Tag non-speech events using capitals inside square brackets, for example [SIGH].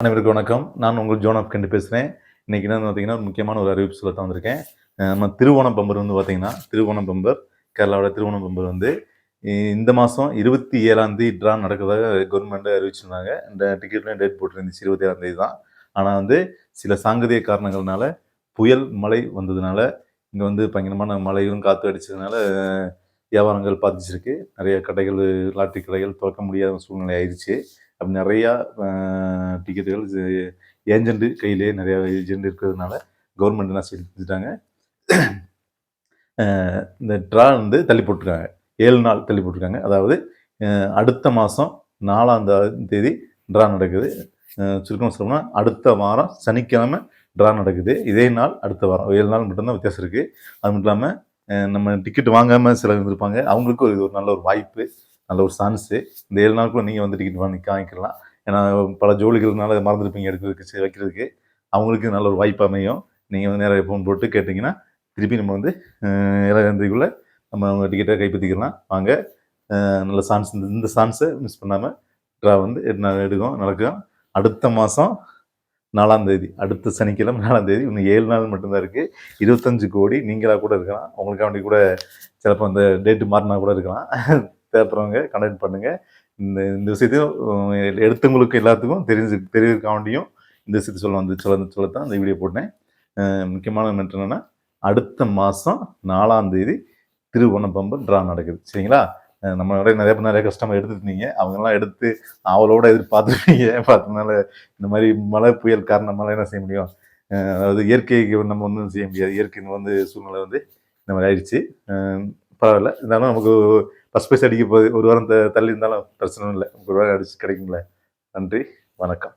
அனைவருக்கும் வணக்கம். நான் உங்கள் ஜோன் ஆஃப் கண்டு பேசுகிறேன் இன்றைக்கி என்ன பார்த்தீங்கன்னா ஒரு முக்கியமான ஒரு அறிவிப்பு சொல்ல தான் வந்திருக்கேன். நம்ம திருவோணம் பம்பர் வந்து பார்த்தீங்கன்னா திருவோணம் பம்பர் கேரளாவோட திருவோணம் பம்பர் வந்து இந்த மாதம் இருபத்தி ஏழாம் தேதி ட்ரா நடக்கிறதாக கவர்மெண்ட்டு அறிவிச்சிருந்தாங்க. இந்த டிக்கெட்லேயும் டேட் போட்டிருந்துச்சு இருபத்தி ஏழாம் தேதி தான். ஆனால் வந்து சில சாங்கதிய காரணங்கள்னால புயல் மழை வந்ததுனால இங்கே வந்து பயங்கரமான மழையும் காற்று அடிச்சதுனால வியாபாரங்கள் பாதிச்சிருக்கு. நிறைய கடைகள் லாட்டரி கடைகள் திறக்க முடியாத சூழ்நிலை ஆயிடுச்சு அப்படி நிறையா டிக்கெட்டுகள் ஏஜென்ட் கையிலே நிறையா ஏஜென்ட் இருக்கிறதுனால கவர்மெண்ட் என்ன செஞ்சுட்டாங்க இந்த ட்ரா வந்து தள்ளி போட்டிருக்காங்க. ஏழு நாள் தள்ளி போட்டிருக்காங்க. அதாவது அடுத்த மாதம் நாலாம் தேதி ட்ரா நடக்குது. சுருக்கம் சொல்லணும்னா அடுத்த வாரம் சனிக்கிழமை ட்ரா நடக்குது. இதே நாள் அடுத்த வாரம். ஏழு நாள் மட்டும்தான் வித்தியாசம் இருக்குது அது மட்டும் இல்லாமல் நம்ம டிக்கெட் வாங்காமல் சிலர் இருந்திருப்பாங்க. அவங்களுக்கும் இது ஒரு நல்ல ஒரு வாய்ப்பு. நல்ல ஒரு சான்ஸு. இந்த ஏழு நாளுக்குள்ள நீங்கள் வந்து டிக்கெட் வாங்கி வாங்கிக்கலாம். ஏன்னா பல ஜோலிகள்னால மறந்துருப்பீங்க எடுக்கிறதுக்கு வைக்கிறதுக்கு. அவங்களுக்கு நல்ல ஒரு வாய்ப்பு அமையும். நீங்கள் வந்து நேராக ஃபோன் போட்டு கேட்டிங்கன்னா திருப்பி நம்ம வந்து ஏழாந்தேதிக்குள்ளே நம்ம அவங்க டிக்கெட்டை கைப்பற்றிக்கலாம். வாங்க. நல்ல சான்ஸ் இந்த இந்த சான்ஸை மிஸ் பண்ணாமல் ட்ரா வந்து எடுக்கும் நடக்கும். அடுத்த மாதம் நாலாம் தேதி அடுத்த சனிக்கிழமை நாலாம் தேதி இன்னும் ஏழு நாள் மட்டும்தான் இருக்குது இருபத்தஞ்சு கோடி நீங்களாக கூட இருக்கலாம். உங்களுக்காண்டி கூட சிலப்போ அந்த டேட்டு மாறினா கூட இருக்கலாம். தேவைப்படுறவங்க கண்டக்ட் பண்ணுங்கள் இந்த இந்த விஷயத்தையும் எடுத்தவங்களுக்கு எல்லாத்துக்கும் தெரிஞ்சு தெரிவிக்காண்டியும் இந்த விஷயத்தை சொல்ல வந்து சொல்ல சொல்லத்தான் இந்த வீடியோ போட்டேன். முக்கியமான என்னென்னா அடுத்த மாதம் நாலாம் தேதி திருவண்ணப்பம்பு ட்ரா நடக்குது. சரிங்களா? நம்மளோட நம்ம நிறைய நிறைய பேர் நிறைய கஸ்டமர் எடுத்துருந்தீங்க. அவங்கெல்லாம் எடுத்து அவளோட எதிர்பார்த்துருப்பீங்க. [LAUGHS] பார்த்ததுனால இந்த மாதிரி மழை புயல் காரணமாக என்ன செய்ய முடியும்? அதாவது இயற்கைக்கு நம்ம ஒன்றும் செய்ய முடியாது. இயற்கை வந்து சூழ்நிலை வந்து இந்த மாதிரி ஆயிடுச்சு. பரவாயில்ல. இருந்தாலும் நமக்கு ஃபஸ்ட் ப்ரைஸ் அடிக்க போகுது ஒரு வாரம் த- தள்ளி இருந்தாலும் பிரச்சனை இல்லை. ஒரு வாரம் அடிச்சு கிடைக்குங்களே நன்றி வணக்கம்.